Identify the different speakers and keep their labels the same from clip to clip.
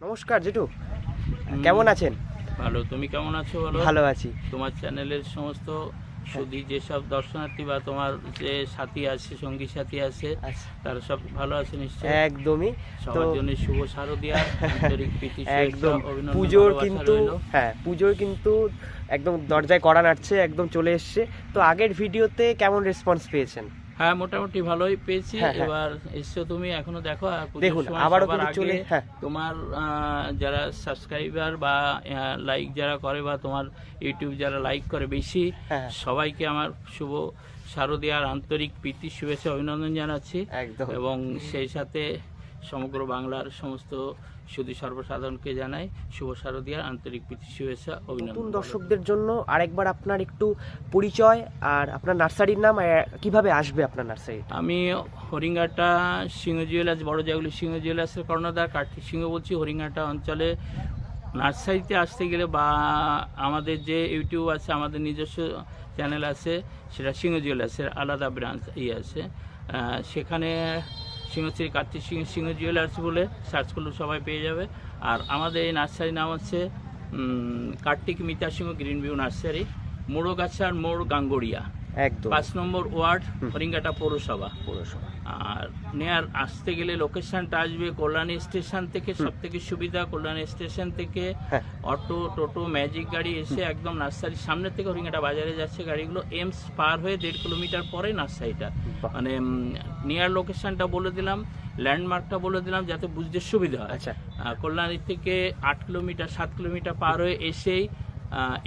Speaker 1: নমস্কার জেঠু কেমন আছেন?
Speaker 2: ভালো তুমি কেমন আছো বলো?
Speaker 1: ভালো আছি।
Speaker 2: তোমার চ্যানেলের সমস্ত সুদী যেসব দর্শনার্থী বা তোমার যে সাথী আছে সঙ্গী সাথী আছে
Speaker 1: আচ্ছা।
Speaker 2: তারা সব ভালো আছে নিশ্চয়
Speaker 1: একদমই।
Speaker 2: সবার জন্য শুভ শারদিয়া আন্তরিক প্রীতি
Speaker 1: একদম। পুজোর কিন্তু হ্যাঁ পুজোর কিন্তু একদম দরজায় কড়া নাড়ছে একদম চলে এসছে। তো আগের ভিডিওতে কেমন রেসপন্স পেয়েছেন?
Speaker 2: হ্যাঁ মোটামুটি ভালোই পেয়েছি
Speaker 1: হ্যাঁ, হ্যাঁ।
Speaker 2: এবার এসছো তুমি এখনও দেখো
Speaker 1: দেখুন, আবারও কিন্তু চলে- হ্যাঁ।
Speaker 2: তোমার যারা সাবস্ক্রাইবার বা লাইক যারা করে বা তোমার ইউটিউব যারা লাইক করে বেশি। সবাইকে আমার শুভ শারদীয়ার আন্তরিক প্রীতি শুভেচ্ছা অভিনন্দন জানাচ্ছি এবং সেই সাথে সমগ্র বাংলার সমস্ত শুধু সর্বসাধারণকে জানাই শুভ শারদীয়ার আন্তরিক প্রীতি শুভেচ্ছা অভিনন্দন।
Speaker 1: দর্শকদের জন্য আরেকবার আপনার একটু পরিচয় আর আপনার নার্সারির নাম কীভাবে আসবে আপনার নার্সারি?
Speaker 2: আমি হরিঙ্গাটা সিংহ জুয়েলার্স বড় জাগুলি সিংহ জুয়েলার্সের কর্ণধার কার্তিক সিংহ বলছি। হরিঙ্গাটা অঞ্চলে নার্সারিতে আসতে গেলে বা আমাদের যে ইউটিউব আছে আমাদের নিজস্ব চ্যানেল আছে সেটা সিংহ জুয়েলার্সের আলাদা ব্রাঞ্চ ইয়ে আছে। সেখানে সিংহশ্রী কার্তিক সিংহ সিংহ জুয়েলার্স বলে সার্চ করলে সবাই পেয়ে যাবে। আর আমাদের এই নার্সারির নাম হচ্ছে Kartik Mita Singha green view nursery মোড়গাছার মোড় গাঙ্গড়িয়া
Speaker 1: একদম।
Speaker 2: পাঁচ নম্বর ওয়ার্ড হরিঙ্গাটা পৌরসভা।
Speaker 1: পৌরসভা।
Speaker 2: আর নেয়ার আসতে গেলে লোকেশনটা আসবে কল্যাণী স্টেশন থেকে সব থেকে সুবিধা কল্যাণী স্টেশন থেকে। অটো টোটো ম্যাজিক গাড়ি এসে একদম নার্সারির সামনে থেকে হরিঙ্গাটা বাজারে যাচ্ছে। গাড়িগুলো এমস পার হয়ে দেড় কিলোমিটার পরে নার্সারিটা মানে নিয়ার লোকেশনটা বলে দিলাম ল্যান্ডমার্কটা বলে দিলাম যাতে বুঝতে সুবিধা হয়।
Speaker 1: আচ্ছা।
Speaker 2: আহ, কল্যাণী থেকে আট কিলোমিটার সাত কিলোমিটার পার হয়ে এসেই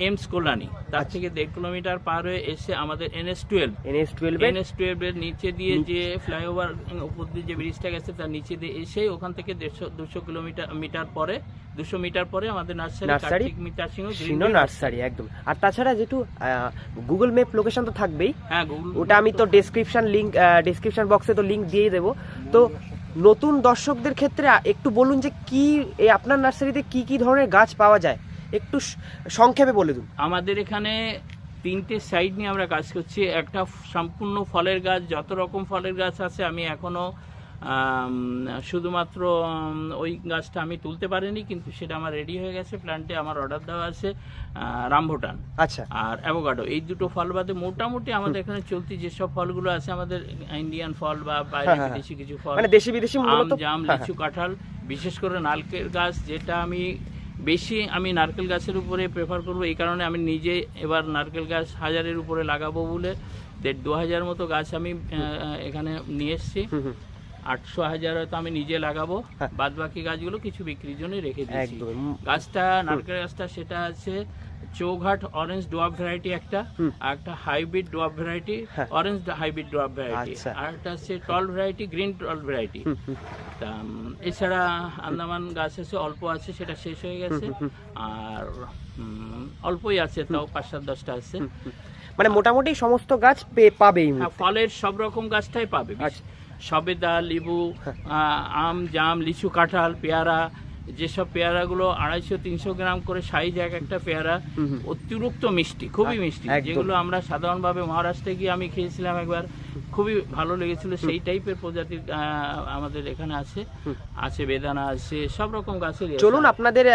Speaker 2: এমস কল্যাণী। তার
Speaker 1: আচ্ছা।
Speaker 2: থেকে দেড় কিলোমিটার পার হয়ে এসে আমাদের এনএস টুয়েলভ
Speaker 1: এনএস টুয়েলভে
Speaker 2: এনএস টুয়েলভ এর? নিচে দিয়ে যে ফ্লাইওভার উপর দিয়ে যে ব্রিজটা গেছে তার নিচে দিয়ে এসে ওখান থেকে দেড়শো দুশো কিলোমিটার মিটার পরে দুশো মিটার পরে আমাদের নার্সারি কার্তিক মিটার সিংহ
Speaker 1: সিনো নার্সারি একদম। আর তাছাড়া যেটু গুগল ম্যাপ লোকেশন তো থাকবেই।
Speaker 2: হ্যাঁ গুগল
Speaker 1: ওটা আমি তো ডেসক্রিপশন লিংক ডেসক্রিপশন বক্সে তো লিংক দিয়ে দেবো। তো নতুন দর্শকদের ক্ষেত্রে একটু বলুন যে কি আপনার নার্সারিতে কি কি ধরনের গাছ পাওয়া যায়? একটু সংক্ষেপে বলে দিন।
Speaker 2: আমাদের এখানে তিনটে সাইড নিয়ে আমরা কাজ করছি। একটা সম্পূর্ণ ফলের গাছ যত রকম ফলের গাছ আছে আমি এখনও আম, শুধুমাত্র ওই গাছটা আমি তুলতে পারিনি কিন্তু সেটা আমার রেডি হয়ে গেছে। প্ল্যান্টে আমার অর্ডার দেওয়া আছে রামভুটান
Speaker 1: আচ্ছা।
Speaker 2: আর অ্যাভোকাডো এই দুটো ফল বাদে মোটামুটি আমাদের এখানে চলতি যেসব ফলগুলো আছে আমাদের ইন্ডিয়ান ফল বা বাইরে
Speaker 1: হ্যাঁ, হ্যাঁ,
Speaker 2: বিদেশি কিছু ফল
Speaker 1: মানে দেশি বিদেশি
Speaker 2: আম জাম
Speaker 1: হ্যাঁ,
Speaker 2: লিচু কাঁঠাল বিশেষ করে নারকেল গাছ যেটা আমি বেশি আমি নারকেল গাছের উপরে প্রেফার করব। এই কারণে আমি নিজে এবার নারকেল গাছ হাজারের উপরে লাগাবো বলে দেড় দু হাজার মতো গাছ আমি এখানে নিয়ে এসেছি। আটশো হাজার হয়তো আমি নিজে লাগাবো।
Speaker 1: হ্যাঁ।
Speaker 2: বাদ বাকি গাছগুলো কিছু বিক্রির জন্য রেখে দিয়েছি। গাছটা নারকেল গাছটা সেটা আছে চৌঘাট অরেঞ্জ ডোয়াব ভ্যারাইটি একটা আর একটা হাইব্রিড ডোয়াব ভ্যারাইটি
Speaker 1: হ্যাঁ।
Speaker 2: Orange hybrid dwarf variety. আর একটা আছে tall variety green tall variety তা এছাড়া আন্দামান গাছ আছে অল্প আছে সেটা শেষ হয়ে গেছে। আর অল্পই আছে তাও পাঁচ সাত দশটা আছে।
Speaker 1: মানে মোটামুটি সমস্ত গাছ পাবেই
Speaker 2: হ্যাঁ, ফলের সব রকম গাছটাই পাবে
Speaker 1: আচ্ছা।
Speaker 2: সবেদা লেবু আহ, আম জাম লিচু কাঁঠাল পেয়ারা যেসব পেয়ারাগুলো আড়াইশো তিনশো গ্রাম করে সাইজ এক একটা পেয়ারা। অতিরিক্ত মিষ্টি খুবই মিষ্টি। যেগুলো আমরা সাধারণভাবে মহারাষ্ট্রে গিয়ে আমি খেয়েছিলাম একবার খুবই ভালো লেগেছিল। সেই টাইপের প্রজাতির আমাদের এখানে আছে। আছে বেদানা আছে সব রকম গাছের
Speaker 1: চলুন আপনাদের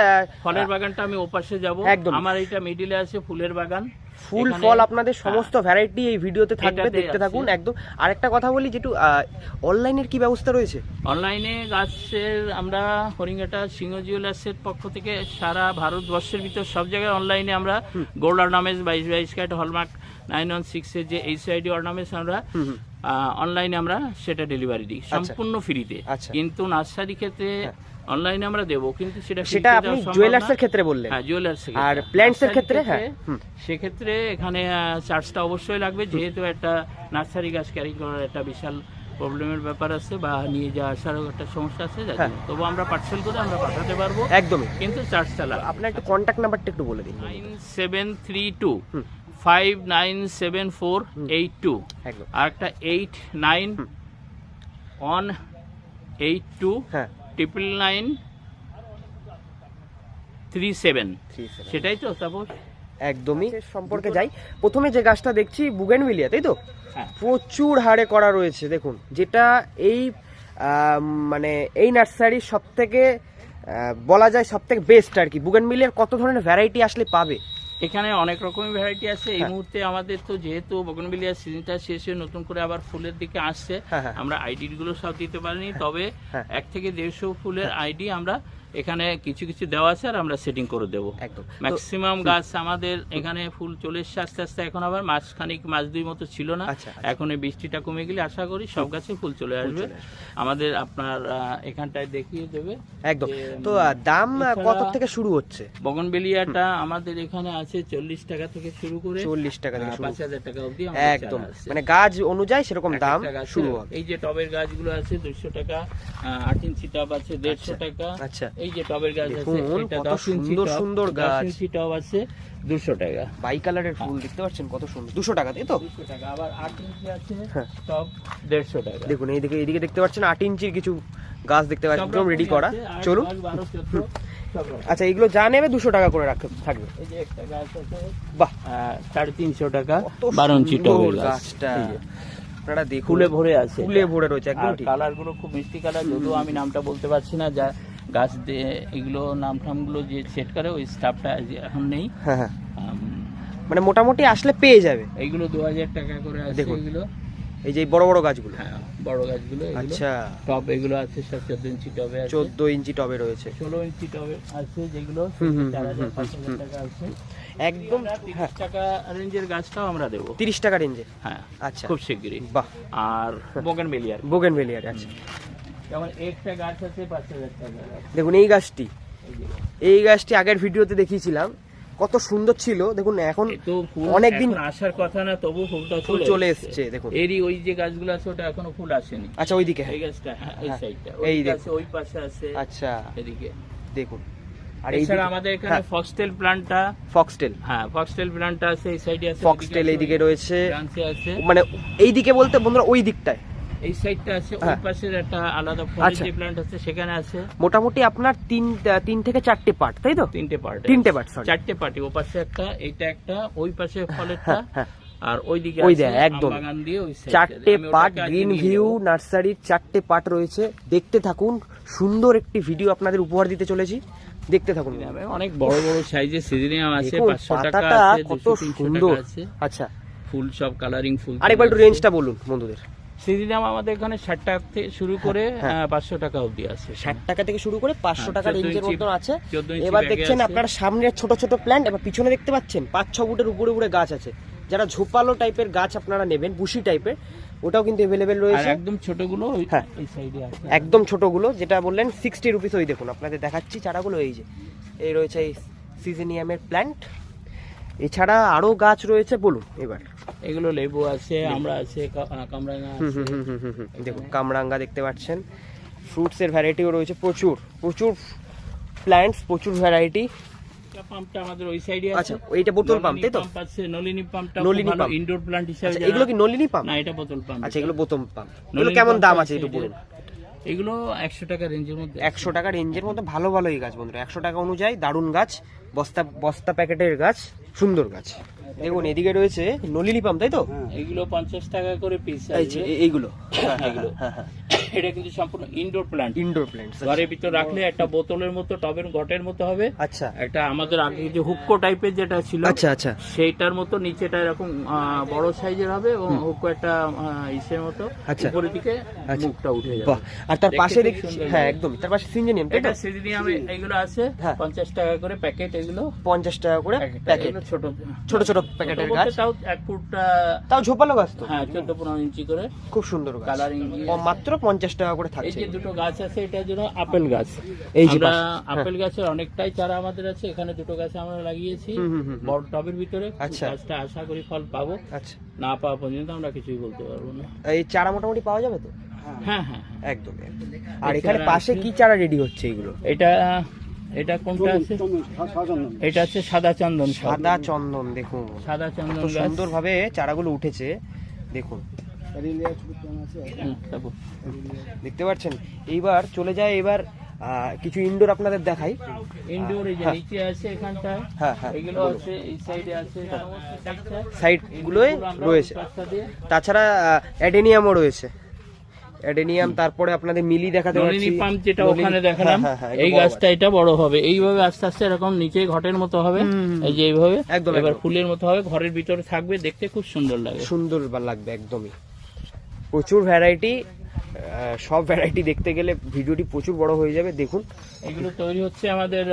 Speaker 2: ফলের বাগানটা আমি ওপাশে যাব। আমার এটা মিডিলে আছে ফুলের বাগান।
Speaker 1: ফুল ফল আপনাদের সমস্ত ভ্যারাইটি এই ভিডিওতে থাকবে দেখতে থাকুন একদম। আরেকটা কথা বলি যেটু অনলাইনের কি ব্যবস্থা রয়েছে?
Speaker 2: অনলাইনে গাছের আমরা হরিঙ্গাটা সিংহ জুয়েলার্সের পক্ষ থেকে সারা ভারতবর্ষের ভিতর সব জায়গায় অনলাইনে আমরা গোল্ড অর্নামেন্টস বাইশ বাইশ ক্যারেট হলমার্ক নাইন ওয়ান সিক্সের যে এইচআইডি অর্নামেন্টস আমরা। অনলাইনে আমরা সেটা ডেলিভারি দিই। সম্পূর্ণ ফ্রিতে
Speaker 1: আচ্ছা।
Speaker 2: কিন্তু নার্সারি ক্ষেত্রে অনলাইনে আমরা দেবো কিন্তু সেটা
Speaker 1: সেটা আপনি
Speaker 2: দেওয়া
Speaker 1: জুয়েলার্স এর ক্ষেত্রে বললেন।
Speaker 2: হ্যাঁ জুয়েলার্স
Speaker 1: আর এর ক্ষেত্রে? হ্যাঁ।
Speaker 2: সেক্ষেত্রে এখানে চার্জটা অবশ্যই লাগবে যেহেতু একটা নার্সারি গাছ ক্যারি করার একটা বিশাল প্রবলেমের ব্যাপার আছে বা নিয়ে যাওয়া আসারও একটা সমস্যা আছে
Speaker 1: হ্যাঁ।
Speaker 2: তবু আমরা পার্সেল করে আমরা পাঠাতে পারব
Speaker 1: একদমই।
Speaker 2: কিন্তু চার্জটা লাগবে।
Speaker 1: আপনার একটু কন্ট্যাক্ট নাম্বারটা একটু বলে দিন।
Speaker 2: Nine seven three two. Five nine seven four eight two আর একটা eight nine one eight two
Speaker 1: হ্যাঁ।
Speaker 2: Triple nine three seven
Speaker 1: three
Speaker 2: সেটাই তো তারপর
Speaker 1: একদমই। সম্পর্কে যাই। প্রথমে যে গাছটা দেখছি বুগেনভিলিয়া তাই তো?
Speaker 2: হ্যাঁ।
Speaker 1: প্রচুর হারে করা রয়েছে দেখুন। যেটা এই মানে এই নার্সারির সব থেকে বলা যায় সব থেকে বেস্ট আর কি। বুগেন মিলের কত ধরনের ভ্যারাইটি আসলে পাবে?
Speaker 2: এখানে অনেক রকমের ভ্যারাইটি আছে এই
Speaker 1: হ্যাঁ।
Speaker 2: মুহূর্তে আমাদের তো যেহেতু বগনবিলিয়ার সিজনটা শেষ হয়ে নতুন করে আবার ফুলের দিকে আসছে
Speaker 1: হ্যাঁ, হ্যাঁ।
Speaker 2: আমরা আইডি গুলো সব দিতে পারিনি তবে। এক থেকে দেড়শো ফুলের আইডি আমরা এখানে কিছু কিছু দেওয়া আছে আর আমরা সেটিং করে দেবো।
Speaker 1: একদম।
Speaker 2: ম্যাক্সিমাম গাছ আমাদের এখানে ফুল চলে এসছে আস্তে আস্তে এখন আবার মাস খানিক মাস দুই মতো ছিল না।
Speaker 1: আচ্ছা, আচ্ছা।
Speaker 2: এখন এই বৃষ্টিটা কমে গেলে আশা করি সব গাছে ফুল চলে আসবে। আমাদের আপনার এখানটায় দেখিয়ে দেবে
Speaker 1: একদম। তো দাম কত থেকে শুরু হচ্ছে?
Speaker 2: বগনবেলিয়াটা আমাদের এখানে আছে চল্লিশ টাকা থেকে শুরু করে
Speaker 1: চল্লিশ টাকা থেকে
Speaker 2: পাঁচ হাজার টাকা অবধি
Speaker 1: একদম। মানে গাছ অনুযায়ী সেরকম দাম শুরু হবে।
Speaker 2: এই যে টবের গাছগুলো আছে দুশো টাকা আট ইঞ্চি টব আছে দেড়শো টাকা
Speaker 1: আচ্ছা।
Speaker 2: এই যে টবের গাছ আছে এটা
Speaker 1: কত
Speaker 2: দশ ইঞ্চি
Speaker 1: সুন্দর
Speaker 2: টব,
Speaker 1: সুন্দর
Speaker 2: দশ
Speaker 1: গাছ।
Speaker 2: ইঞ্চি টব আছে টাকা।
Speaker 1: বাই কালারের ফুল দেখতে পাচ্ছেন কত সুন্দর। দুশো টাকা তাই তো?
Speaker 2: দুশো টাকা আবার আট ইঞ্চি আছে
Speaker 1: হ্যাঁ।
Speaker 2: টব দেড়শো টাকা।
Speaker 1: দেখুন এইদিকে এইদিকে দেখতে পাচ্ছেন ইঞ্চির কিছু গাছ দেখতে পাচ্ছেন একদম রেডি করা। চলুন। আচ্ছা এগুলো যা নেবে দুশো টাকা করে রাখতে থাকবে। বাহ।
Speaker 2: সাড়ে তিনশো টাকা বারো ইঞ্চি টবের
Speaker 1: গাছটা। আপনারা দেখুন
Speaker 2: ফুলে ভরে আছে।
Speaker 1: ফুলে ভরে রয়েছে একদম
Speaker 2: কালারগুলো খুব মিষ্টি কালার যদিও আমি নামটা বলতে পারছি না যা গাছ দিয়ে এগুলো নাম টামগুলো যে সেট করে ওই স্টাফটা এখন নেই।
Speaker 1: হ্যাঁ হ্যাঁ। মানে মোটামুটি আসলে পেয়ে যাবে।
Speaker 2: এইগুলো দু হাজার টাকা করে আছে। এগুলো।
Speaker 1: এই যে বড় বড় গাছগুলো।
Speaker 2: হ্যাঁ বড় গাছগুলো
Speaker 1: আচ্ছা।
Speaker 2: টব এগুলো আছে সব চোদ্দ ইঞ্চি টবে আছে।
Speaker 1: চোদ্দ ইঞ্চি টবে রয়েছে।
Speaker 2: ষোলো ইঞ্চি টবে আছে যেগুলো। চার হাজার পাঁচ হাজার টাকা আছে।
Speaker 1: একদম
Speaker 2: আমরা
Speaker 1: হ্যাঁ।
Speaker 2: তিরিশ টাকা রেঞ্জের গাছটাও আমরা দেবো।
Speaker 1: তিরিশ টাকা রেঞ্জে
Speaker 2: হ্যাঁ
Speaker 1: আচ্ছা।
Speaker 2: খুব শিগগিরই।
Speaker 1: বাহ।
Speaker 2: আর বোগেন বেলিয়ার
Speaker 1: বোগেন ভেলিয়ার আছে
Speaker 2: যেমন একটা গাছ আছে পাঁচ হাজার টাকা
Speaker 1: দেখুন এই গাছটি।
Speaker 2: এই
Speaker 1: গাছটি আগের ভিডিওতে দেখিয়েছিলাম। কত সুন্দর ছিল। দেখুন এখন অনেকদিন
Speaker 2: আসার কথা না তবু ফুলটা
Speaker 1: ফুল
Speaker 2: চলে এসছে।
Speaker 1: দেখুন।
Speaker 2: এরই ওই যে গাছগুলো আছে ওটা এখনও ফুল আসেনি।
Speaker 1: আচ্ছা ওইদিকে।
Speaker 2: এই গাছটা হ্যাঁ এই সাইডটা ওই। গাছে ওই পাশে আছে।
Speaker 1: আচ্ছা।
Speaker 2: এদিকে।
Speaker 1: দেখুন। আর
Speaker 2: এছাড়া আমাদের এখানে। ফক্সটেল প্ল্যান্টটা
Speaker 1: ফক্সটেল
Speaker 2: হ্যাঁ ফক্সটেল প্ল্যান্টটা আছে এই সাইডে আছে
Speaker 1: ফক্সটেল এইদিকে রয়েছে।
Speaker 2: আছে।
Speaker 1: মানে এইদিকে বলতে বন্ধুরা ওই দিকটায়।
Speaker 2: এই সাইডটা আছে ওই
Speaker 1: হ্যাঁ।
Speaker 2: পাশের একটা আলাদা ফলের
Speaker 1: আচ্ছা।
Speaker 2: প্ল্যান্ট আছে সেখানে আছে
Speaker 1: মোটামুটি আপনার তিন তিন থেকে চারটে পার্ট তাই তো
Speaker 2: তিনটে পার্ট
Speaker 1: তিনটে part, sorry.
Speaker 2: চারটে পার্টি ও পাশে একটা এইটা একটা ওই পাশে ফলেরটা
Speaker 1: হ্যাঁ, হ্যাঁ।
Speaker 2: আর ওইদিকে
Speaker 1: ওই দেখ, একদম।
Speaker 2: আমবাগান দিয়ে ওই side টা।
Speaker 1: চারটে পার্ট গ্রিন ভিউ নার্সারির চারটে পার্ট রয়েছে দেখতে থাকুন সুন্দর একটি ভিডিও আপনাদের উপহার দিতে চলেছি দেখতে থাকুন
Speaker 2: অনেক বড় বড় সাইজের সিজনিয়াম আছে
Speaker 1: দেখুন,
Speaker 2: পাঁচশো টাকা আছে
Speaker 1: কত সুন্দর
Speaker 2: আছে
Speaker 1: আচ্ছা
Speaker 2: ফুল সব কালারিং ফুল
Speaker 1: আরেকবার একটু রেঞ্জটা বলুন বন্ধুদের
Speaker 2: সিজনিয়াম আমাদের এখানে ষাট টাকা থেকে শুরু করে
Speaker 1: হ্যাঁ।
Speaker 2: পাঁচশো টাকা অবধি আছে
Speaker 1: ষাট টাকা থেকে শুরু করে পাঁচশো
Speaker 2: হ্যাঁ,
Speaker 1: টাকা রেঞ্জের মতন আছে এবার দেখছেন। আপনার সামনে ছোট ছোট প্ল্যান্ট এবার পিছনে দেখতে পাচ্ছেন পাঁচ ছ ফুটের উপরে উপরে গাছ আছে যারা ঝোপালো টাইপের গাছ আপনারা নেবেন বুশি টাইপের ওটাও কিন্তু
Speaker 2: আর
Speaker 1: রয়েছে
Speaker 2: একদম ছোটগুলো
Speaker 1: হ্যাঁ।
Speaker 2: এই সাইডে আছে
Speaker 1: একদম ছোটগুলো যেটা বললেন সিক্সটি রুপিস ওই দেখুন আপনাদের দেখাচ্ছি চারাগুলো এই যে এই রয়েছে এই সিজেনিয়ামের প্ল্যান্ট এছাড়া আরও গাছ রয়েছে বলুন এবার।
Speaker 2: এগুলো লেবু আছে আমরা আছে কা- আহ, আছে
Speaker 1: হুম হুম হুম হুম হুম। দেখুন কামরাঙ্গা দেখতে পাচ্ছেন। ফ্রুটসের ভ্যারাইটিও রয়েছে প্রচুর প্রচুর প্ল্যান্টস প্রচুর ভ্যারাইটি
Speaker 2: পাম্পটা আমাদের ওই সাইডে
Speaker 1: আচ্ছা
Speaker 2: আছে
Speaker 1: এইটা বোতল পাম্প তাই তো?
Speaker 2: আছে নলিনী পাম্পটা
Speaker 1: নলিনী
Speaker 2: নলিনী ইনডোর প্ল্যান্ট হিসেবে
Speaker 1: আচ্ছা এগুলো কি নলিনী পাম্প
Speaker 2: না এটা বোতল পাম্প
Speaker 1: আচ্ছা এগুলো বোতল পাম্প এগুলো কেমন দাম
Speaker 2: আছে
Speaker 1: আছে একটু বলুন।
Speaker 2: এগুলো একশো টাকা রেঞ্জের মধ্যে
Speaker 1: একশো টাকা রেঞ্জের মধ্যে ভালো ভালো এই গাছ বন্ধুরা। একশো টাকা অনুযায়ী দারুণ গাছ বস্তা বস্তা প্যাকেটের গাছ সুন্দর গাছ। দেখুন এদিকে রয়েছে নলিলি পাম তাই তো?
Speaker 2: এগুলো পঞ্চাশ টাকা করে পিস
Speaker 1: এই যে, এ- এইগুলো।
Speaker 2: এটা কিন্তু সম্পূর্ণ ইনডোর প্ল্যান্ট
Speaker 1: ইনডোর প্ল্যান্টস
Speaker 2: ঘরের ভিতর রাখলে একটা বোতলের মতো টবের ঘটের মতো হবে।
Speaker 1: আচ্ছা।
Speaker 2: একটা আমাদের আগে যে হুক্কো টাইপের যেটা ছিল
Speaker 1: আচ্ছা আচ্ছা।
Speaker 2: সেইটার মতো নিচেটা এরকম বড় সাইজের হবে এবং হুক্কো একটা ইসের মতো।
Speaker 1: আচ্ছা।
Speaker 2: উপরের দিকে
Speaker 1: আচ্ছা।
Speaker 2: মুখটা উঠে যাবে।
Speaker 1: আর তার পাশে হ্যাঁ একদম তার পাশে সিঞ্জেনিয়াম
Speaker 2: এটা এগুলো আছে
Speaker 1: হ্যাঁ।
Speaker 2: পঞ্চাশ টাকা করে প্যাকেট এগুলো।
Speaker 1: পঞ্চাশ টাকা করে
Speaker 2: প্যাকেট। ছোট।
Speaker 1: ছোট ছোট প্যাকেটের গাছ।
Speaker 2: তাও এক ফুটটা
Speaker 1: তাও ঝোপালো গাছ তো?
Speaker 2: হ্যাঁ চোদ্দ পনেরো ইঞ্চি করে।
Speaker 1: খুব সুন্দর গাছ।
Speaker 2: কালারিং
Speaker 1: মাত্র পঞ্চাশ টাকা করে
Speaker 2: এই যে দুটো গাছ আছে এটার জন্য আপেল গাছ।
Speaker 1: এই যে হ্যাঁ।
Speaker 2: আপেল গাছের অনেকটাই চারা আমাদের আছে এখানে দুটো গাছ আমরা লাগিয়েছি। বড় টবের ভিতরে।
Speaker 1: আচ্ছা।
Speaker 2: গাছটা আশা করি ফল পাবো।
Speaker 1: আচ্ছা।
Speaker 2: না পাওয়া পর্যন্ত আমরা কিছুই বলতে পারব না।
Speaker 1: এই চারা মোটামুটি পাওয়া যাবে তো?
Speaker 2: হ্যাঁ হ্যাঁ হ্যাঁ।
Speaker 1: একদম একদম। আর এখানে পাশে কি চারা রেডি হচ্ছে এগুলো?
Speaker 2: এটা এটা কোনটা আছে? এটা আছে সাদা চন্দন
Speaker 1: সাদা চন্দন দেখুন।
Speaker 2: সাদা চন্দন গাছ।
Speaker 1: সুন্দর ভাবে চারাগুলো উঠেছে দেখুন। দেখতে পাচ্ছেন? এইবার চলে যায় এবার কিছু ইনডোর আপনাদের দেখাই।
Speaker 2: ইনডোর এই যে
Speaker 1: হ্যাঁ।
Speaker 2: নিচে আছে এখানটায়
Speaker 1: হ্যাঁ হ্যাঁ।
Speaker 2: এগুলো আছে এই সাইডে আছে সমস্ত
Speaker 1: সাইড
Speaker 2: গুলোই
Speaker 1: রয়েছে। তাছাড়া অ্যাডেনিয়ামও রয়েছে। অ্যাডেনিয়াম তারপরে আপনাদের মিলি দেখাতে
Speaker 2: পাম্প যেটা ওখানে দেখালাম
Speaker 1: হ্যাঁ, হ্যাঁ, হ্যাঁ,
Speaker 2: এই গাছটা এটা বড় হবে। এইভাবে আস্তে আস্তে এরকম নিচে ঘটের মতো হবে। এই যে এইভাবে
Speaker 1: একদম,
Speaker 2: এবার ফুলের মতো হবে ঘরের ভিতরে থাকবে দেখতে খুব সুন্দর লাগে।
Speaker 1: সুন্দর লাগবে একদমই। প্রচুর ভ্যারাইটি সব ভ্যারাইটি দেখতে গেলে ভিডিওটি প্রচুর বড় হয়ে যাবে দেখুন।
Speaker 2: এগুলো তৈরি হচ্ছে আমাদের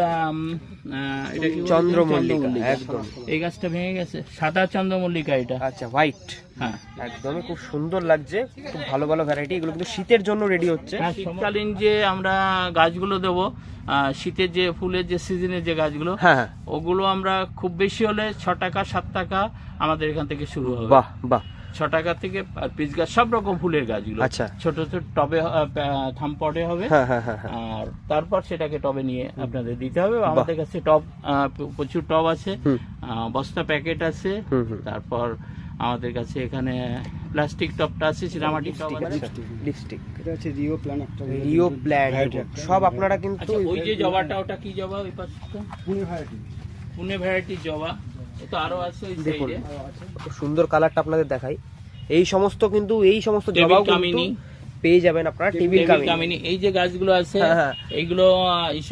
Speaker 2: এটা কি
Speaker 1: চন্দ্রমল্লিকা
Speaker 2: চন্দ্রমল্লিকা।
Speaker 1: একদম।
Speaker 2: এই গাছটা ভেঙে গেছে। সাদা চন্দ্রমল্লিকা এটা।
Speaker 1: আচ্ছা হোয়াইট
Speaker 2: হ্যাঁ।
Speaker 1: একদমই খুব সুন্দর লাগছে খুব ভালো ভালো ভ্যারাইটি এগুলো কিন্তু শীতের জন্য রেডি হচ্ছে।
Speaker 2: হ্যাঁ শীতকালীন যে আমরা গাছগুলো দেবো শীতের যে ফুলের যে সিজনের যে গাছগুলো
Speaker 1: হ্যাঁ হ্যাঁ।
Speaker 2: ওগুলো আমরা খুব বেশি হলে ছ টাকা সাত টাকা আমাদের এখান থেকে শুরু হবে।
Speaker 1: বাহ বাহ।
Speaker 2: ছ টাকা থেকে আর পিস গাছ সব রকম ফুলের গাছগুলো।
Speaker 1: আচ্ছা।
Speaker 2: ছোট ছোট টবে থাম পটে হবে।
Speaker 1: হ্যাঁ হ্যাঁ হ্যাঁ।
Speaker 2: আর তারপর সেটাকে টবে নিয়ে আপনাদের দিতে হবে। আমাদের কাছে টব প্রচুর টব আছে। বস্তা প্যাকেট আছে। তারপর আমাদের কাছে এখানে প্লাস্টিক টবটা আছে টব আছে।
Speaker 1: লিপস্টিক।
Speaker 3: এটা হচ্ছে রিও প্ল্যান একটা
Speaker 1: রিও প্ল্যান্ট সব আপনারা কিন্তু
Speaker 2: আচ্ছা ওই যে জবাটা ওটা কি জবা ওই পাশটা
Speaker 3: পুনে ভ্যারাইটি
Speaker 2: পুনে ভ্যারাইটির জবা।
Speaker 1: দেখুন। সুন্দর কালারটা আপনাদের দেখাই। এই সমস্ত কিন্তু এই সমস্ত জবাও কিন্তু পেয়ে যাবেন আপনারা টেবিল কামিনী।
Speaker 2: এই যে গাছগুলো আছে
Speaker 1: হ্যাঁ, হ্যাঁ।
Speaker 2: এইগুলো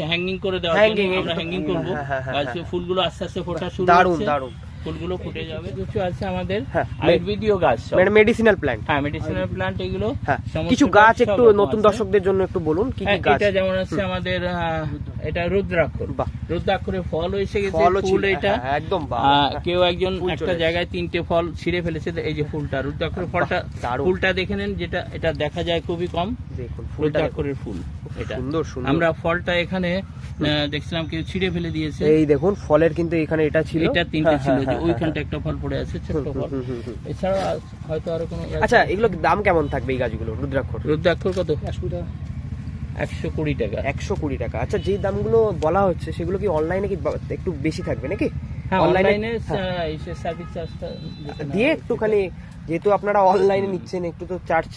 Speaker 2: হ্যাঙ্গিং করে দেওয়া আমরা হ্যাঙ্গিং করব।
Speaker 1: হ্যাঁ,
Speaker 2: গাছে ফুলগুলো আস্তে আস্তে ফোটা শুরু দারুণ
Speaker 1: দারুণ
Speaker 2: ফুলগুলো ফুটে যাবে। কিছু আছে আমাদের
Speaker 1: হ্যাঁ,
Speaker 2: আয়ুর্বেদীয় গাছ
Speaker 1: মানে মেডিসিনাল প্ল্যান্ট
Speaker 2: হ্যাঁ মেডিসিনাল প্লান্ট এগুলো
Speaker 1: হ্যাঁ কিছু গাছ একটু নতুন দর্শকদের জন্য একটু বলুন কি কি
Speaker 2: হ্যাঁ,
Speaker 1: গাছ?
Speaker 2: এটা যেমন আছে আমাদের এটা রুদ্রাক্ষর। রুদ্রাক্ষরে ফল এসে গেছে ফুল এটা।
Speaker 1: একদম
Speaker 2: কেউ একজন একটা জায়গায় তিনটে ফল ছিঁড়ে ফেলেছে এই যে ফুলটা। রুদ্রাক্ষরের ফলটা। ফুলটা দেখে নেন যেটা এটা দেখা যায় খুবই কম।
Speaker 1: দেখুন
Speaker 2: রুদ্রাক্ষরের ফুল এটা।
Speaker 1: সুন্দর সুন্দর।
Speaker 2: আমরা ফলটা এখানে দেখছিলাম কেউ ছিঁড়ে ফেলে দিয়েছে।
Speaker 1: এই দেখুন ফলের কিন্তু এখানে এটা ছিল।
Speaker 2: এটা তিনটে ছিল ওইখানটা একটা ফল পড়ে আছে ছোট্ট
Speaker 1: হুম,
Speaker 2: ফল আ- হয়তো আরও কোনো
Speaker 1: আচ্ছা
Speaker 2: এগুলোর
Speaker 1: এগুলো দাম কেমন থাকবে এই গাছগুলো রুদ্রাক্ষর?
Speaker 2: রুদ্রাক্ষর কত?
Speaker 3: টাকা।
Speaker 2: একশো কুড়ি টাকা।
Speaker 1: একশো কুড়ি টাকা। আচ্ছা যে দামগুলো বলা হচ্ছে সেগুলো কি অনলাইনে কি একটু বেশি থাকবে নাকি?
Speaker 2: হ্যাঁ অনলাইনে
Speaker 1: হ্যাঁ।
Speaker 2: সার্ভিস চার্জটা
Speaker 1: দিয়ে একটুখানি যেহেতু আপনারা অনলাইনে নিচ্ছেন একটু তো চার্জ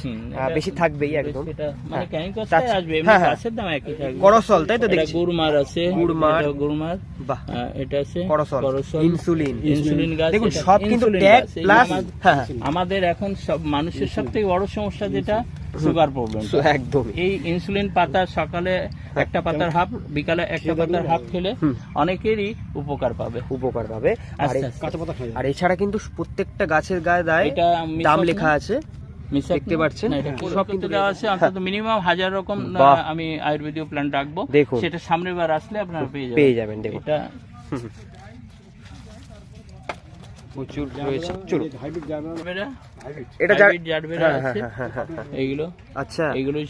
Speaker 1: বেশি থাকবেই একদম।
Speaker 2: মানে
Speaker 1: হ্যাঁ।
Speaker 2: ক্যানিং কস্টে আসবে এমনি
Speaker 1: হ্যাঁ, হ্যাঁ।
Speaker 2: গাছের দাম একই থাকবে।
Speaker 1: করসল তাই তো দেখছি।
Speaker 2: গুড়মার আছে
Speaker 1: গুড়মার।
Speaker 2: গুড়মার।
Speaker 1: বাহ।
Speaker 2: এটা আছে
Speaker 1: করসল
Speaker 2: করসল
Speaker 1: ইনসুলিন
Speaker 2: ইনসুলিন গাছ
Speaker 1: দেখুন সব কিন্তু ট্যাগ প্লাস হ্যাঁ হ্যাঁ,
Speaker 2: আমাদের এখন সব মানুষের সব থেকে বড় সমস্যা যেটা সুগার প্রবলেম
Speaker 1: একদম
Speaker 2: এই ইনসুলিন পাতা সকালে একটা পাতার হাফ বিকালে একটা পাতার হাফ খেলে অনেকেরই উপকার পাবে।
Speaker 1: উপকার পাবে। আর এছাড়া কিন্তু প্রত্যেকটা গাছের গায়ে দায়।
Speaker 2: এটা
Speaker 1: দাম লেখা আছে। দেখতে? পাচ্ছেন?
Speaker 2: এটা
Speaker 1: হ্যাঁ।
Speaker 2: সব কিন্তু দেওয়া আছে। অন্তত মিনিমাম হাজার রকম আমি আয়ুর্বেদীয় প্ল্যান রাখব। সেটা সামনের বার আসলে আপনারা পেয়ে যাবেন
Speaker 1: পেয়ে যাবেন। দেখুন
Speaker 2: এটা
Speaker 1: প্রচুর রয়েছে চলুন
Speaker 3: হাইব্রিড জার্মান
Speaker 2: জারবেরা,
Speaker 1: এটা যার
Speaker 2: hybrid জারবেরা
Speaker 1: হ্যাঁ হ্যাঁ
Speaker 2: আছে।
Speaker 1: হ্যাঁ হ্যাঁ হ্যাঁ।
Speaker 2: এইগুলো?
Speaker 1: আচ্ছা।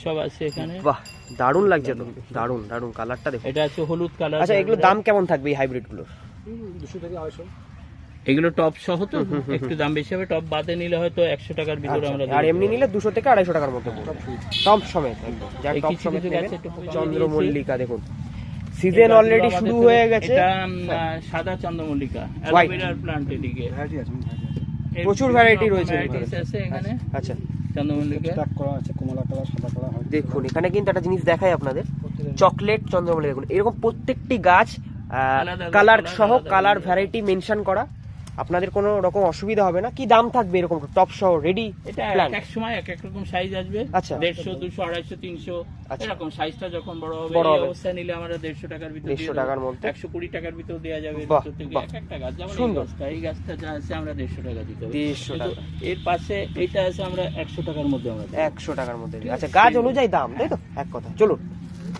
Speaker 2: সব আছে এখানে।
Speaker 1: বাহ দারুণ লাগছে তো। দারুণ দারুণ কালারটা দেখুন।
Speaker 2: এটা আছে হলুদ কালার
Speaker 1: আচ্ছা এগুলোর দাম কেমন থাকবে এই হাইব্রিডগুলোর?
Speaker 3: দুশো থেকে আড়াইশো।
Speaker 2: এগুলো টপ সহ তো একটু দাম বেশি হবে। টপ বাদে নিলে হয়তো একশো টাকার ভিতরে আমরা
Speaker 1: আচ্ছা, আর এমনি নিলে দুশো থেকে আড়াইশো টাকার মধ্যে টপ সমেত একদম। টপ সমেত চন্দ্রমল্লিকা দেখুন। সিজন অলরেডি শুরু হয়ে গেছে।
Speaker 2: এটা সাদা চন্দ্রমল্লিকা অ্যালোভেরার প্লান্ট এদিকে।
Speaker 1: প্রচুর
Speaker 2: ভ্যারাইটি
Speaker 1: রয়েছে
Speaker 2: এখানে।
Speaker 1: আচ্ছা।
Speaker 2: চন্দ্রমল্লিকা।
Speaker 3: করা আছে কমলা কালার সাদা কালার হয়
Speaker 1: দেখুন এখানে কিন্তু একটা জিনিস দেখাই আপনাদের। চকলেট চন্দ্রমল্লিকা দেখুন। এরকম প্রত্যেকটি গাছ কালার সহ কালার ভ্যারাইটি মেনশন করা। আপনাদের কোনো রকম অসুবিধা হবে না কি দাম থাকবে এরকম টপ সহ রেডি
Speaker 2: এটা এক সময় এক এক রকম সাইজ আসবে
Speaker 1: আচ্ছা।
Speaker 2: দেড়শো দুশো আড়াইশো তিনশো
Speaker 1: আচ্ছা।
Speaker 2: এরকম সাইজটা যখন বড় হবে
Speaker 1: বড়
Speaker 2: অবস্থা নিলে আমরা দেড়শো টাকার ভিতরে
Speaker 1: 150 টাকার মধ্যে।
Speaker 2: একশো কুড়ি টাকার ভিতর দেওয়া যাবে। এক একটা গাছ যেমন
Speaker 1: সুন্দর।
Speaker 2: এই গাছটা যা আছে আমরা দেড়শো টাকা দিতে হবে
Speaker 1: 150 টাকা।
Speaker 2: এর পাশে এইটা আছে আমরা একশো টাকার মধ্যে আমরা।
Speaker 1: একশো টাকার মধ্যে আচ্ছা গাছ অনুযায়ী দাম তাই তো এক কথা চলুন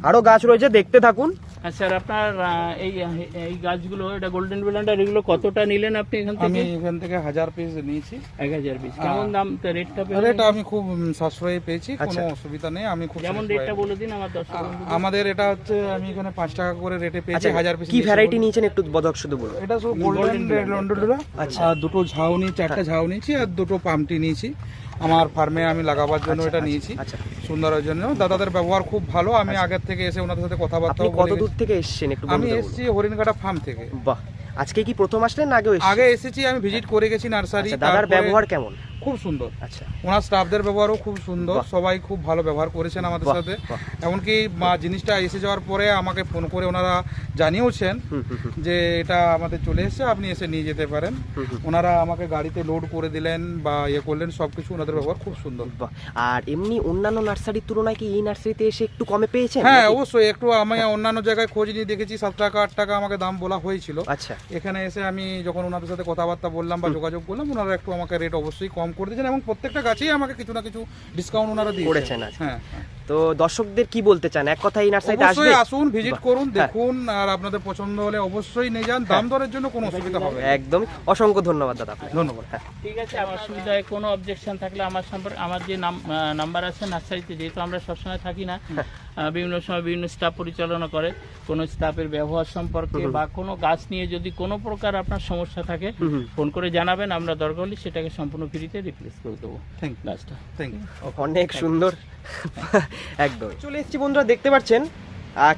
Speaker 1: আরও গাছ রয়েছে দেখতে থাকুন
Speaker 2: হ্যাঁ স্যার আপনার এই এই গাছগুলো এটা গোল্ডেন বেলান্ডার এগুলো কতটা নিলেন আপনি এখান
Speaker 4: আমি এখান থেকে হাজার পিস নিয়েছি।
Speaker 2: এক হাজার পিস কেমন দাম রেটটা
Speaker 4: আর এটা আমি খুব সাশ্রয়ী পেয়েছি কোনো
Speaker 1: আচ্ছা।
Speaker 4: অসুবিধা নেই আমি খুব
Speaker 2: যেমন রেটটা বলে দিন আমার দর্শক
Speaker 4: আমাদের এটা হচ্ছে আমি এখানে পাঁচ টাকা করে রেটে পেয়েছি
Speaker 1: আচ্ছা
Speaker 4: হাজার পিস
Speaker 1: কি ভ্যারাইটি নিয়েছেন একটু বদক শুধু বলুন।
Speaker 4: এটা সব গোল্ডেন রেড লন্ডনডুলা
Speaker 1: আচ্ছা।
Speaker 4: আর দুটো ঝাউ নিয়ে চারটা ঝাউ নিয়েছি আর দুটো পামটি নিয়েছি। আমার ফার্মে আমি লাগাবার জন্য এটা নিয়েছি
Speaker 1: আচ্ছা।
Speaker 4: সুন্দরের জন্য। দাদাদের ব্যবহার খুব ভালো। আমি আগের থেকে এসে ওনাদের সাথে কথাবার্তা
Speaker 1: কত দূর থেকে এসেছেন? একটু
Speaker 4: আমি এসেছি হরিণঘাটা ফার্ম থেকে।
Speaker 1: বাহ। আজকে কি প্রথম আসলেন আগে আগেও
Speaker 4: আগে এসেছি আমি ভিজিট করে গেছি নার্সারি
Speaker 1: আচ্ছা, দাদার ব্যবহার কেমন?
Speaker 4: খুব সুন্দর।
Speaker 1: আচ্ছা।
Speaker 4: ওনার স্টাফদের ব্যবহারও খুব সুন্দর। সবাই খুব ভালো ব্যবহার করেছেন আমাদের সাথে। এমনকি মা জিনিসটা এসে যাওয়ার পরে আমাকে ফোন করে ওনারা জানিয়েওছেন যে এটা আমাদের চলে এসেছে আপনি এসে নিয়ে যেতে পারেন। ওনারা আমাকে গাড়িতে লোড করে দিলেন বা ইয়ে করলেন সব কিছু ওনাদের ব্যবহার খুব সুন্দর।
Speaker 1: আর এমনি অন্যান্য নার্সারির তুলনায় কি এই নার্সারিতে এসে একটু কমে পেয়েছেন
Speaker 4: হ্যাঁ অবশ্যই। একটু আমি অন্যান্য জায়গায় খোঁজ নিয়ে দেখেছি সাত টাকা আট টাকা আমাকে দাম বলা হয়েছিল।
Speaker 1: আচ্ছা।
Speaker 4: এখানে এসে আমি যখন ওনাদের সাথে কথাবার্তা বললাম বা যোগাযোগ করলাম ওনারা একটু আমাকে রেট অবশ্যই কম করে দিয়েছেন এবং প্রত্যেকটা গাছেই আমাকে কিছু না কিছু ডিসকাউন্ট ওনারা দিয়েছেন
Speaker 1: করেছেন।
Speaker 4: হ্যাঁ হ্যাঁ।
Speaker 1: তো দর্শকদের কি বলতে চান? এক কথা এই নার্সারিতে আসবে?
Speaker 4: অবশ্যই আসুন ভিজিট করুন
Speaker 1: হ্যাঁ।
Speaker 4: দেখুন আর আপনাদের পছন্দ হলে অবশ্যই নিয়ে যান। দাম দরের জন্য কোনো অসুবিধা হবে না।
Speaker 1: একদম অসংখ্য ধন্যবাদ দাদা আপনাকে।
Speaker 4: ধন্যবাদ।
Speaker 1: হ্যাঁ।
Speaker 2: ঠিক আছে আমার সুবিধায় কোনো অবজেকশন থাকলে আমার সম্পর্কে আমার যে নাম্বার আছে নার্সারিতে যেহেতু আমরা সবসময় থাকি না বিভিন্ন সময় বিভিন্ন স্টাফ পরিচালনা করে কোনো স্টাফের ব্যবহার সম্পর্কে বা কোনো গাছ নিয়ে যদি কোনো প্রকার আপনার সমস্যা থাকে। ফোন করে জানাবেন আমরা দরকার হলে সেটাকে সম্পূর্ণ ফ্রিতে রিপ্লেস করে দেবো।
Speaker 4: থ্যাংক ইউ
Speaker 2: গাছটা
Speaker 4: থ্যাংক ইউ
Speaker 1: অনেক সুন্দর। একদম চলে এসেছি বন্ধুরা দেখতে পাচ্ছেন।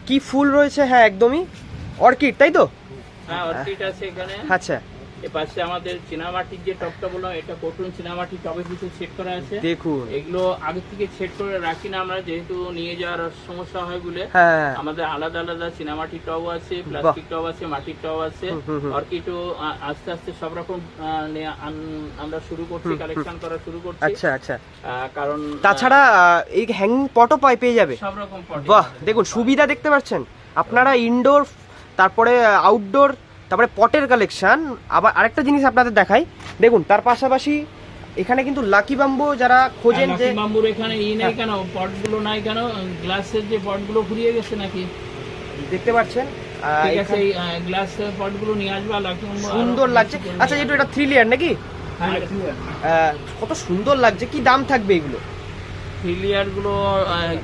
Speaker 1: কি ফুল রয়েছে? হ্যাঁ একদমই। অর্কিড তাই তো?
Speaker 2: হ্যাঁ অর্কিড আছে
Speaker 1: আচ্ছা।
Speaker 2: পাশে আমাদের চীনামাটির যে টপটা বললাম এটা কটন চীনামাটির টবে কিছু সেট করা আছে।
Speaker 1: দেখুন।
Speaker 2: এগুলো আগে থেকে সেট করে রাখি না আমরা যেহেতু নিয়ে যাওয়ার সমস্যা হয় বলে।
Speaker 1: হ্যাঁ।
Speaker 2: আমাদের আলাদা আলাদা চীনামাটির টব আছে প্লাস্টিক টব আছে মাটির টব আছে।
Speaker 1: হুম, হুম, হুম।
Speaker 2: অর্কিডও আ- আস্তে আস্তে সব রকম আমরা শুরু করছি কালেকশন করা শুরু করছি।
Speaker 1: আচ্ছা আচ্ছা।
Speaker 2: কারণ
Speaker 1: তাছাড়া এই হ্যাঙ্গিং পটও পাই পেয়ে যাবে।
Speaker 2: সব রকম pot
Speaker 1: বাহ দেখুন সুবিধা দেখতে পাচ্ছেন। আপনারা ইনডোর তারপরে আউটডোর তারপরে পটের কালেকশন আবার আরেকটা জিনিস আপনাদের দেখাই। দেখুন তার পাশাপাশি এখানে কিন্তু লাকি বাম্বু যারা খোঁজেন
Speaker 2: আর
Speaker 1: যে
Speaker 2: বাম্বুর এখানে ই নেই কেন? পটগুলো নাই কেন? গ্লাসের যে পটগুলো ফুরিয়ে গেছে নাকি?
Speaker 1: দেখতে পাচ্ছেন?
Speaker 2: ঠিক আছে গ্লাস পটগুলো নিয়ে আসবে লাকি
Speaker 1: সুন্দর লাগছে। আচ্ছা যেটা এটা থ্রি লেয়ার নাকি?
Speaker 2: হ্যাঁ
Speaker 1: কত সুন্দর লাগছে কি দাম থাকবে এগুলো?
Speaker 2: থ্রিলিয়ারগুলো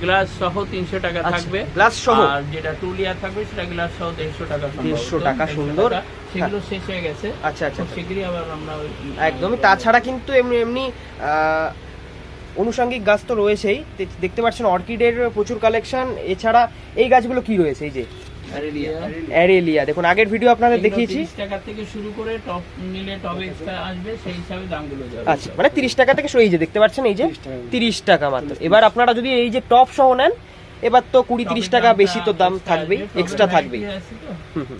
Speaker 2: গ্লাস সহ তিনশো টাকা
Speaker 1: আচ্ছা,
Speaker 2: থাকবে।
Speaker 1: গ্লাস সহ?
Speaker 2: আর যেটা টু লিয়ার থাকবে সেটা গ্লাস সহ দেড়শো টাকা
Speaker 1: দেড়শো টাকা, সুন্দর।
Speaker 2: সেগুলো শেষ হয়ে গেছে।
Speaker 1: আচ্ছা আচ্ছা
Speaker 2: খুব শীঘ্রই আবার আমরা
Speaker 1: একদমই। তাছাড়া কিন্তু এমনি এমনি অনুষঙ্গিক গাছ তো রয়েছেই। দেখতে পাচ্ছেন অর্কিডের প্রচুর কালেকশন এছাড়া এই গাছগুলো কি রয়েছে? এই যে। অ্যারেলিয়া। দেখুন আগের ভিডিও আপনাদের দেখিয়েছি।
Speaker 2: 30 টাকা থেকে শুরু করে টপ নিলে টপ এক্সট্রা আসবে সেই হিসাবে দামগুলো যাবে।
Speaker 1: আচ্ছা মানে তিরিশ টাকা থেকে শুরু- এই যে দেখতে পাচ্ছেন এই যে
Speaker 3: 30 টাকা।
Speaker 1: তিরিশ টাকা মাত্র। এবার আপনারা যদি এই যে টপ সহ নেন এবার তো কুড়ি তিরিশ টাকা বেশি তো দাম থাকবেই এক্সট্রা থাকবেই।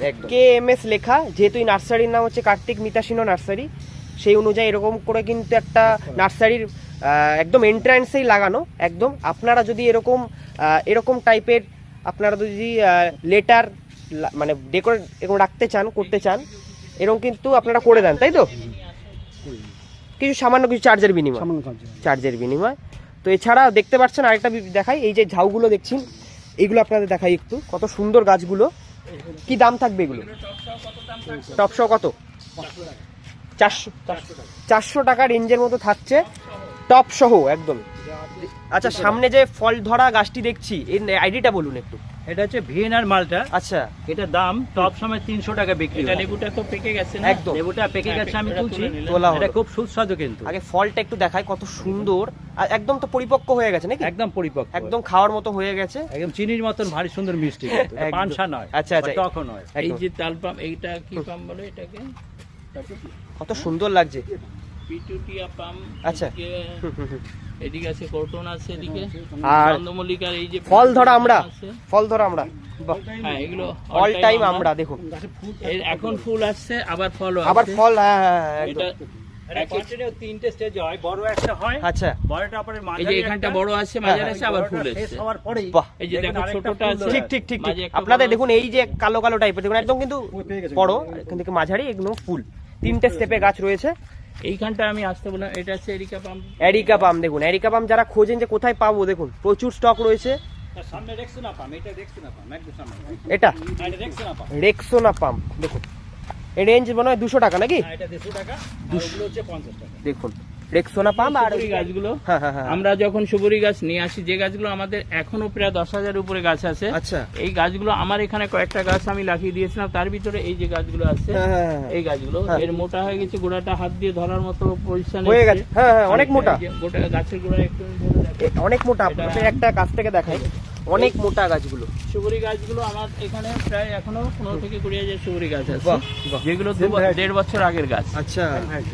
Speaker 1: একদম কে এম এস লেখা যেহেতু এই নার্সারির নাম হচ্ছে কার্তিক মিতাসিনো নার্সারি সেই অনুযায়ী এরকম করে কিন্তু একটা নার্সারির একদম এন্ট্রান্সেই লাগানো একদম। আপনারা যদি এরকম এরকম টাইপের আপনারা যদি লেটার মানে ডেকোরেট এরকম রাখতে চান করতে চান এরকম কিন্তু আপনারা করে দেন তাই তো? কিছু সামান্য কিছু চার্জের বিনিময়। চার্জের বিনিময়। তো এছাড়া দেখতে পাচ্ছেন আরেকটা দেখাই এই যে ঝাউগুলো দেখছেন এইগুলো আপনাদের দেখাই একটু কত সুন্দর গাছগুলো। কি দাম থাকবে এগুলো? টপশো কত? চারশো চারশো টাকা। রেঞ্জের মতো থাকছে টপ সহ একদম। আচ্ছা সামনে যে ফল ধরা গাছটি দেখছি এর আইডিটা বলুন একটু।
Speaker 5: এটা হচ্ছে ভিয়েনার মালটা।
Speaker 1: আচ্ছা।
Speaker 5: এটা দাম টপ সময় তিনশো টাকা বিক্রি
Speaker 2: এটা লেবুটা তো পেকে গেছে না?
Speaker 1: একদম।
Speaker 5: লেবুটা পেকে
Speaker 2: হ্যাঁ,
Speaker 5: গেছে আমি তুলছি।
Speaker 2: তোলা
Speaker 5: এটা খুব সুস্বাদু কিন্তু।
Speaker 1: আগে ফলটা একটু দেখাই কত সুন্দর। আর একদম তো পরিপক্ক হয়ে গেছে নাকি?
Speaker 5: একদম পরিপক্ক।
Speaker 1: একদম খাওয়ার মতো হয়ে গেছে।
Speaker 5: একদম চিনির মতন ভারী সুন্দর মিষ্টি কিন্তু। পানসা নয়
Speaker 1: আচ্ছা, আচ্ছা।
Speaker 5: টকও নয়।
Speaker 2: এই যে তাল পাম এইটা কি পাম বলে এটাকে?
Speaker 1: কত সুন্দর লাগছে।
Speaker 2: পিটুটিয়া পাম
Speaker 1: আচ্ছা।
Speaker 2: এদিকে- আছে কর্টন আছে এদিকে
Speaker 1: আর
Speaker 2: চন্দ্রমল্লিকার এই যে
Speaker 1: ফল ধরা আমরা ফল ধরা আমরা
Speaker 2: হ্যাঁ এগুলো
Speaker 1: অল টাইম আমরা। দেখুন।
Speaker 2: এখন ফুল আসছে আবার ফল
Speaker 1: আবার ফল হ্যাঁ হ্যাঁ, হ্যাঁ,
Speaker 2: এটা
Speaker 5: এটা তিনটে স্টেজ হয় বড় একটা হয়
Speaker 1: আচ্ছা।
Speaker 5: বড়টা পরে
Speaker 2: এই যে এখানটা বড় আছে মাঝারি
Speaker 1: হ্যাঁ,
Speaker 2: আছে আবার ফুল
Speaker 5: বড়টা হওয়ার পরেই।
Speaker 2: এই যে দেখো ছোটটা আছে
Speaker 1: ঠিক ঠিক ঠিক ঠিক।
Speaker 2: মাঝে একটা
Speaker 1: আপনাদের দেখুন এই যে কালো কালো টাইপের দেখুন একদম কিন্তু বড় এখান থেকে মাঝারি একদম ফুল। তিনটে স্টেপে গাছ। রয়েছে।
Speaker 2: এইখানটা আমি আসতে বললাম এটা আছে এরিকা পাম
Speaker 1: এরিকা পাম দেখুন। এরিকা পাম যারা খোঁজেন যে কোথায় পাবো দেখুন প্রচুর স্টক রয়েছে।
Speaker 5: সামনে রেক্সোনা পাম এটা রেক্সোনা পাম একদম সামনে।
Speaker 1: এটা?
Speaker 5: রেক্সোনা পাম
Speaker 1: রেক্সোনা পাম দেখুন। এর রেঞ্জ মনে হয় দুশো টাকা নাকি?
Speaker 5: এটা দেড়শো টাকা আর হচ্ছে পঞ্চাশ টাকা।
Speaker 1: দেখুন। রেক্সোনা পাম আর
Speaker 2: গাছগুলো।
Speaker 1: হ্যাঁ হ্যাঁ হ্যাঁ।
Speaker 2: আমরা যখন সুপুরি গাছ নিয়ে আসি যে গাছগুলো আমাদের এখনও প্রায় দশ হাজার উপরে গাছ আছে
Speaker 1: আচ্ছা।
Speaker 2: এই গাছগুলো আমার এখানে কয়েকটা গাছ আমি লাগিয়ে দিয়েছিলাম তার ভিতরে এই যে গাছগুলো আছে। এই গাছগুলো। এর মোটা হয়ে গেছে গোড়াটা হাত দিয়ে ধরার মতো পজিশন
Speaker 1: হয়ে গেছে। হ্যাঁ হ্যাঁ অনেক মোটা।
Speaker 2: গোটা গাছের গোড়া একটু
Speaker 1: অনেক মোটা। একটা কাছ থেকে দেখাই। অনেক মোটা গাছগুলো।
Speaker 2: সুপারি গাছগুলো আমার এখানে প্রায় এখনও পনেরো থেকে কুড়ি হাজার সুপারি গাছ আছে। যেগুলো দেড় বছর আগের গাছ।
Speaker 1: আচ্ছা।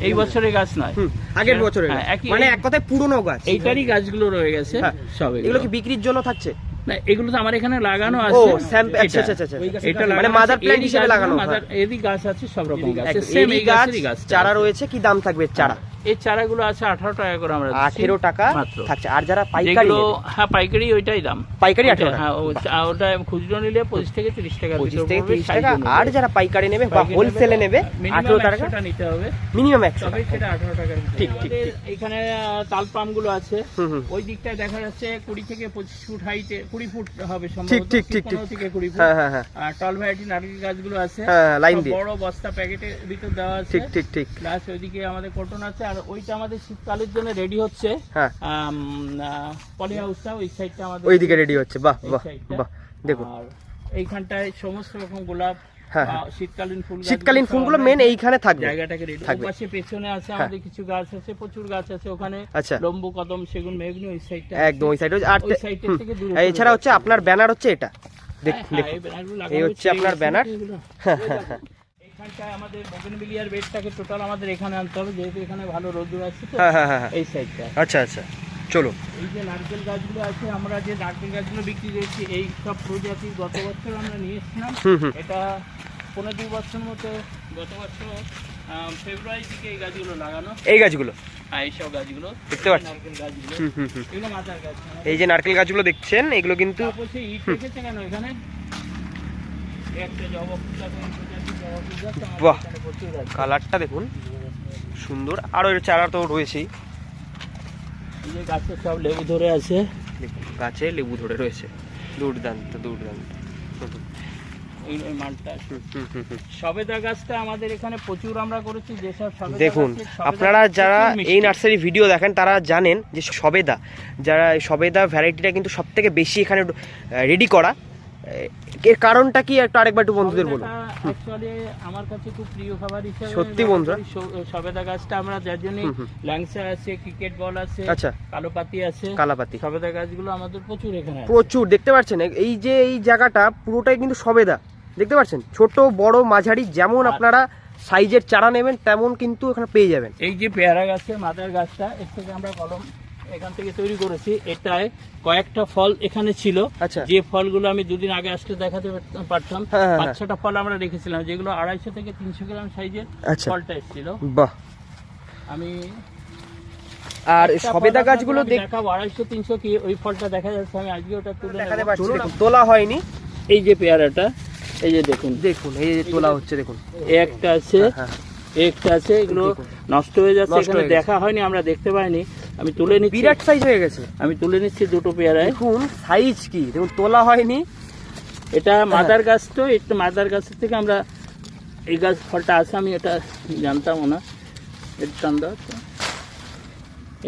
Speaker 2: এই বছরের গাছ নয়।
Speaker 1: আগের বছরের
Speaker 2: হ্যাঁ,
Speaker 1: গাছ।
Speaker 2: একই-
Speaker 1: মানে এক কথায় পুরনো গাছ।
Speaker 2: এইটারই গাছগুলো রয়ে গেছে
Speaker 1: হ্যাঁ।
Speaker 2: সব
Speaker 1: এগুলো। কি বিক্রির জন্য থাকছে?
Speaker 2: না এগুলো তো আমার এখানে লাগানো আছে।
Speaker 1: আচ্ছা আচ্ছা আচ্ছা
Speaker 2: এটা
Speaker 1: মানে মাদার প্ল্যান্ট হিসেবে লাগানো
Speaker 2: মাদার- এরই গাছ আছে সব রকম গাছ। সেম এই
Speaker 1: গাছ চারা রয়েছে কি দাম থাকবে চারা?
Speaker 2: এই চারাগুলো আছে আঠারো টাকা করে আমরা
Speaker 1: আঠেরো টাকা থাকছে। আর যারা পাইকারি
Speaker 2: হ্যাঁ পাইকারি ওইটাই দাম।
Speaker 1: পাইকারি আঠেরো
Speaker 2: হ্যাঁ ওটা খুচরো নিলে পঁচিশ থেকে তিরিশ টাকা
Speaker 1: পঁচিশ থেকে তিরিশ টাকা। আর যারা পাইকারি নেবে বা হোলসেলে নেবে আঠেরো টাকা?
Speaker 2: নিতে হবে।
Speaker 1: মিনিমাম একশো
Speaker 2: সেটা আঠারো টাকা
Speaker 1: ঠিক, ঠিক,
Speaker 2: এখানে তাল পামগুলো আছে ওই দিকটায় দেখা যাচ্ছে কুড়ি থেকে পঁচিশ ফুট হাইটে কুড়ি ফুট হবে
Speaker 1: ঠিক,
Speaker 2: সম্ভবত
Speaker 1: ঠিক, ঠিক,
Speaker 2: থেকে কুড়ি ফুট।
Speaker 1: হ্যাঁ হ্যাঁ হ্যাঁ।
Speaker 2: আর টল ভ্যারাইটি নারকেল গাছগুলো আছে।
Speaker 1: হ্যাঁ, লাইন দিয়ে।
Speaker 2: বড় বস্তা প্যাকেটের ভিতর দেওয়া আছে।
Speaker 1: ঠিক ঠিক ঠিক।
Speaker 2: প্লাস ওইদিকে আমাদের কটন আছে আর ওইটা আমাদের শীতকালের জন্য রেডি হচ্ছে।
Speaker 1: হ্যাঁ।
Speaker 2: পলি হাউসটা ওই সাইডটা আমাদের
Speaker 1: ওইদিকে রেডি হচ্ছে। বাহ বাহ বাহ
Speaker 2: আর এইখানটায় সমস্ত রকম গোলাপ
Speaker 1: হ্যাঁ, হ্যাঁ।
Speaker 2: শীতকালীন ফুল
Speaker 1: শীতকালীন ফুলগুলো মেন এইখানে থাকবে
Speaker 2: জায়গাটাকে রেডি
Speaker 1: থাকবে।
Speaker 2: পাশে পেছনে আছে
Speaker 1: হ্যাঁ।
Speaker 2: আমাদের কিছু গাছ আছে প্রচুর গাছ আছে ওখানে।
Speaker 1: আচ্ছা।
Speaker 2: লম্বু কদম সেগুন মেঘনি ওই সাইডটা
Speaker 1: একদম ওই সাইডে আর
Speaker 2: ওই সাইডের
Speaker 1: হুম,
Speaker 2: থেকে দূরে
Speaker 1: এছাড়া হচ্ছে আপনার ব্যানার হচ্ছে এটা। দেখুন।
Speaker 2: এই
Speaker 1: হচ্ছে আপনার ব্যানার।
Speaker 2: আমাদের বগেনভিলিয়ার বেডটাকে টোটাল আমাদের এখানে আনতে হবে যেহেতু এখানে ভালো রোদ্দুর আছে তো
Speaker 1: হ্যাঁ হ্যাঁ হ্যাঁ হ্যাঁ।
Speaker 2: এই সাইডটা
Speaker 1: আচ্ছা আচ্ছা। চলো
Speaker 2: এই যে নারকেল গাছগুলো আছে আমরা যে নারকেল গাছগুলো বিক্রি করেছি এই সব প্রজাতির গত বছর আমরা নিয়ে এসেছিলাম। এটা পনেরো দুই বছর মতো গত বছর ফেব্রুয়ারি থেকে এই গাছগুলো লাগানো।
Speaker 1: এই গাছগুলো?
Speaker 2: গাছগুলো।
Speaker 1: দেখতে পাচ্ছি।
Speaker 2: নারকেল গাছগুলো।
Speaker 1: হুম হুম হুম।
Speaker 2: এগুলো মাথার গাছ
Speaker 1: এই যে নারকেল গাছগুলো দেখছেন এগুলো কিন্তু
Speaker 2: একটা জবা
Speaker 1: বাহ। কালারটা দেখুন। সুন্দর। আর ওই চারা তো রয়েছেই
Speaker 2: যে গাছে সব লেবু ধরে আছে।
Speaker 1: দেখুন গাছে লেবু ধরে রয়েছে। দুর্দান্ত দুর্দান্ত।
Speaker 2: সবেদা গাছটা আমাদের এখানে প্রচুর আমরা করেছি যেসব
Speaker 1: দেখুন আপনারা যারা এই নার্সারি ভিডিও দেখেন তারা জানেন যে সবেদা যারা সবেদা ভ্যারাইটিটা কিন্তু সব থেকে বেশি এখানে রেডি করা। এর কারণটা কি? একটু আরেকবার একটু বন্ধুদের বলুন
Speaker 2: actually আমার কাছে খুব প্রিয় খাবার হিসেবে
Speaker 1: সত্যি বন্ধুরা?
Speaker 2: সবেদা গাছটা আমরা যার জন্য। ল্যাংসা আছে ক্রিকেট বল আছে
Speaker 1: আচ্ছা।
Speaker 2: কালোপাতি আছে
Speaker 1: কালাপাতি।
Speaker 2: সবেদা গাছগুলো আমাদের প্রচুর এখানে
Speaker 1: প্রচুর দেখতে পাচ্ছেন? এই যে এই জায়গাটা পুরোটাই কিন্তু সবেদা দেখতে পাচ্ছেন? ছোট বড় মাঝারি যেমন আপনারা সাইজের চারা নেবেন তেমন কিন্তু এখানে পেয়ে যাবেন।
Speaker 2: এই যে পেয়ারা গাছের মাদার গাছটা এর থেকে আমরা কলম এখান থেকে তৈরি করেছি। এটায় কয়েকটা ফল এখানে ছিল।
Speaker 1: আচ্ছা।
Speaker 2: যে ফলগুলো আমি দুদিন আগে আসলে দেখাতে পারতাম।
Speaker 1: হ্যাঁ, হ্যাঁ,
Speaker 2: পাঁচ ছটা ফল আমরা রেখেছিলাম। যেগুলো আড়াইশো থেকে তিনশো গ্রাম সাইজের
Speaker 1: আচ্ছা।
Speaker 2: ফলটা এসেছিল।
Speaker 1: বাহ।
Speaker 2: আমি
Speaker 1: আর সবেদা গাছগুলো
Speaker 2: দেখাবো আড়াইশো তিনশো কি ওই ফলটা দেখা যাচ্ছে আমি আজকে ওটা তুলে
Speaker 1: তোলা হয়নি।
Speaker 2: এই যে পেয়ারাটা এই যে দেখুন।
Speaker 1: দেখুন এই যে তোলা হচ্ছে দেখুন।
Speaker 2: একটা আছে।
Speaker 1: হ্যাঁ
Speaker 2: একটা আছে এগুলো নষ্ট হয়ে যাচ্ছে এখানে দেখা হয়নি আমরা দেখতে পাইনি। আমি তুলে নিচ্ছি।
Speaker 1: বিরাট সাইজ হয়ে গেছে।
Speaker 2: আমি তুলে নিচ্ছি দুটো পেয়ারায়।
Speaker 1: দেখুন সাইজ কি? দেখুন তোলা হয়নি।
Speaker 2: এটা মাদার গাছ তো এটা মাদার গাছের থেকে আমরা এই গাছ ফলটা আছে আমি এটা জানতামও না। টান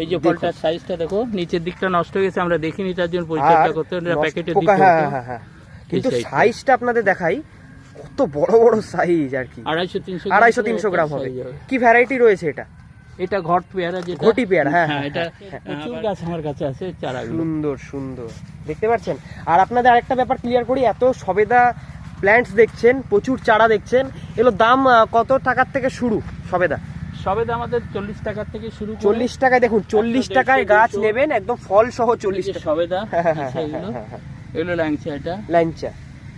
Speaker 2: এই যে ফলটার সাইজটা দেখো নিচের দিকটা নষ্ট হয়ে গেছে আমরা দেখিনি তার জন্য পরিচর্যা করতে প্যাকেটে
Speaker 1: হ্যাঁ। হ্যাঁ হ্যাঁ কিন্তু সাইজটা আপনাদের দেখাই। কত বড় বড় সাইজ আর কি।
Speaker 2: আড়াইশো তিনশো
Speaker 1: আড়াইশো তিনশো গ্রাম হবে। কি ভ্যারাইটি রয়েছে এটা?
Speaker 2: এটা ঘট পেয়ারা যেটা।
Speaker 1: ঘটি পেয়ারা, হ্যাঁ,
Speaker 2: হ্যাঁ
Speaker 1: হ্যাঁ,
Speaker 2: এটা প্রচুর গাছ আমার কাছে আছে চারা
Speaker 1: সুন্দর সুন্দর। দেখতে পাচ্ছেন? আর আপনাদের আরেকটা ব্যাপার ক্লিয়ার করি এত সবেদা প্ল্যান্টস দেখছেন প্রচুর চারা দেখছেন এগুলো দাম কত টাকার থেকে শুরু সবেদা?
Speaker 2: সবেদা আমাদের চল্লিশ টাকার থেকে শুরু
Speaker 1: চল্লিশ টাকায় দেখুন চল্লিশ টাকায় গাছ নেবেন একদম ফল সহ চল্লিশ
Speaker 2: যে
Speaker 1: টাকা।
Speaker 2: সবেদা
Speaker 1: হ্যাঁ, হ্যাঁ, হ্যাঁ, হ্যাঁ, হ্যাঁ।
Speaker 2: এগুলো ল্যাংচা এটা।
Speaker 1: ল্যাংচা।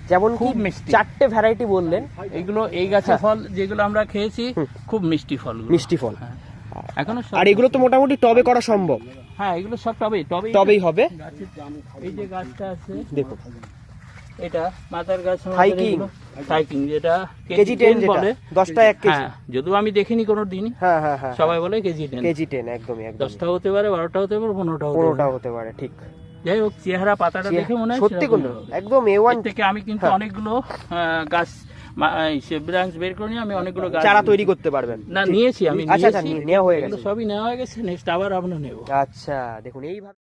Speaker 1: যেমন
Speaker 2: খুব মিষ্টি।
Speaker 1: চারটে ভ্যারাইটি বললেন।
Speaker 2: এগুলো এই গাছের ফল যেগুলো আমরা খেয়েছি খুব মিষ্টি ফল
Speaker 1: মিষ্টি ফল।
Speaker 2: হ্যাঁ। এখনও
Speaker 1: আর এগুলো তো মোটামুটি টবে করা সম্ভব।
Speaker 2: হ্যাঁ এগুলো সব টবেই। টবেই
Speaker 1: টবেই হবে।
Speaker 2: এই যে গাছটা আছে।
Speaker 1: দেখুন।
Speaker 2: এটা মাথার গাছ
Speaker 1: Hiking।
Speaker 2: হাইকিং যেটা
Speaker 1: কেজি টেন
Speaker 2: বলে।
Speaker 1: দশটা কেজি
Speaker 2: হ্যাঁ যদিও আমি দেখিনি কোনো দিন
Speaker 1: হ্যাঁ হ্যাঁ হ্যাঁ।
Speaker 2: সবাই বলে কেজি টেন
Speaker 1: কেজি টেন একদমই একদম
Speaker 2: দশটা হতে পারে বারোটা হতে পারে পনেরোটা হতে
Speaker 1: পনেরোটা হতে পারে ঠিক।
Speaker 2: যাই হোক চেহারা পাতাটা দেখে মনে হয়
Speaker 1: সত্যি
Speaker 2: কোনো
Speaker 1: একদম এ ওয়ান
Speaker 2: থেকে আমি কিন্তু
Speaker 1: হ্যাঁ।
Speaker 2: অনেকগুলো আহ, গাছ ব্রাঞ্চ বের করে নিয়ে আমি অনেকগুলো গাছ
Speaker 1: চারা তৈরি করতে পারবেন।
Speaker 2: না নিয়েছি আমি
Speaker 1: আচ্ছা আচ্ছা নেওয়া হয়ে গেছে।
Speaker 2: সবই নেওয়া হয়ে গেছে নেক্সট আবার আমরা নেব।
Speaker 1: আচ্ছা দেখুন এইভাবে